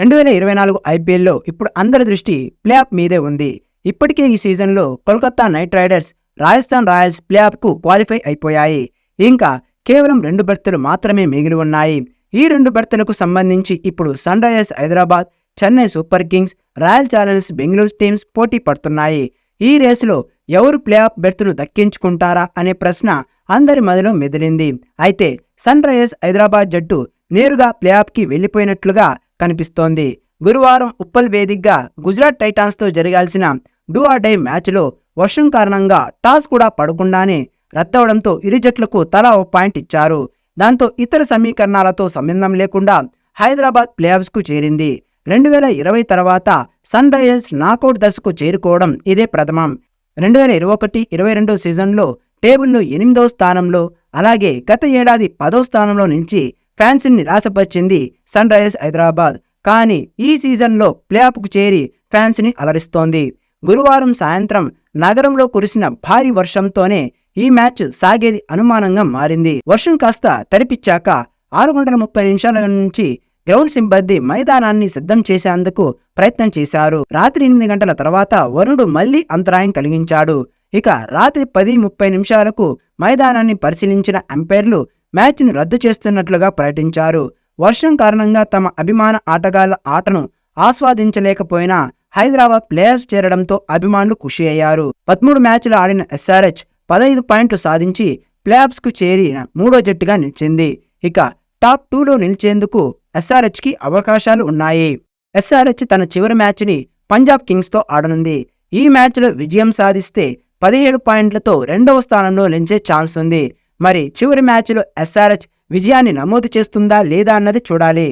రెండు వేల ఇరవై నాలుగు ఐపీఎల్లో ఇప్పుడు అందరి దృష్టి ప్లే ఆఫ్ మీదే ఉంది. ఇప్పటికే ఈ సీజన్లో Kolkata Knight Riders Rajasthan Royals play ఆఫ్కు qualify అయిపోయాయి. ఇంకా కేవలం రెండు బెర్తులు మాత్రమే మిగిలి ఉన్నాయి. ఈ రెండు బెర్తులకు సంబంధించి ఇప్పుడు Sunrisers Hyderabad Chennai Super Kings Royal Challengers Bengaluru teams పోటీ పడుతున్నాయి. ఈ రేసులో ఎవరు ప్లే ఆఫ్ బెర్తులు దక్కించుకుంటారా అనే ప్రశ్న అందరి మదిలో మెదిలింది. అయితే సన్ రైజర్స్ హైదరాబాద్ జట్టు నేరుగా ప్లే ఆఫ్కి వెళ్ళిపోయినట్లుగా కనిపిస్తోంది. గురువారం ఉప్పల్ వేదికగా గుజరాత్ టైటాన్స్తో జరగాల్సిన డూ ఆర్ డై మ్యాచ్లో వర్షం కారణంగా టాస్ కూడా పడకుండానే రద్దవడంతో ఇరు జట్లకు తలా ఓ పాయింట్ ఇచ్చారు. దాంతో ఇతర సమీకరణాలతో సంబంధం లేకుండా హైదరాబాద్ ప్లేఆఫ్స్కు చేరింది. రెండు వేల ఇరవై తర్వాత సన్ రైజర్స్ నాకౌట్ దశకు చేరుకోవడం ఇదే ప్రథమం. రెండు వేల ఇరవై ఒకటి ఇరవై రెండో సీజన్లో టేబుల్లో ఎనిమిదో స్థానంలో అలాగే గత ఏడాది పదో స్థానంలో నుంచి ఫ్యాన్స్ని నిరాశపరిచింది సన్ రైజర్స్ హైదరాబాద్. కానీ ఈ సీజన్లో ప్లేఆఫ్కు చేరి ఫ్యాన్స్ని అలరిస్తోంది. గురువారం సాయంత్రం నగరంలో కురిసిన భారీ వర్షంతోనే ఈ మ్యాచ్ సాగేది అనుమానంగా మారింది. వర్షం కాస్త తడిపిచ్చాక ఆరు గంటల ముప్పై నిమిషాల నుంచి గ్రౌండ్ సిబ్బంది మైదానాన్ని సిద్ధం చేసేందుకు ప్రయత్నం చేశారు. రాత్రి ఎనిమిది గంటల తర్వాత వరుణుడు మళ్ళీ అంతరాయం కలిగించాడు. ఇక రాత్రి పది ముప్పై నిమిషాలకు మైదానాన్ని పరిశీలించిన అంపైర్లు మ్యాచ్ను రద్దు చేస్తున్నట్లుగా ప్రకటించారు. వర్షం కారణంగా తమ అభిమాన ఆటగాళ్ళ ఆటను ఆస్వాదించలేకపోయినా హైదరాబాద్ ప్లేయర్స్ చేరడంతో అభిమానులు ఖుషి అయ్యారు. పదమూడు మ్యాచ్లు ఆడిన ఎస్ఆర్హెచ్ పదహైదు పాయింట్లు సాధించి ప్లేఆఫ్స్కు చేరిన మూడో జట్టుగా నిలిచింది. ఇక టాప్ టూలో నిలిచేందుకు ఎస్ఆర్హెచ్కి అవకాశాలు ఉన్నాయి. ఎస్ఆర్హెచ్ తన చివరి మ్యాచ్ని పంజాబ్ కింగ్స్తో ఆడనుంది. ఈ మ్యాచ్లో విజయం సాధిస్తే పదిహేడు పాయింట్లతో రెండవ స్థానంలో నిలిచే ఛాన్స్ ఉంది. మరి చివరి మ్యాచ్లో ఎస్ఆర్హెచ్ విజయాన్ని నమోదు చేస్తుందా లేదా అన్నది చూడాలి.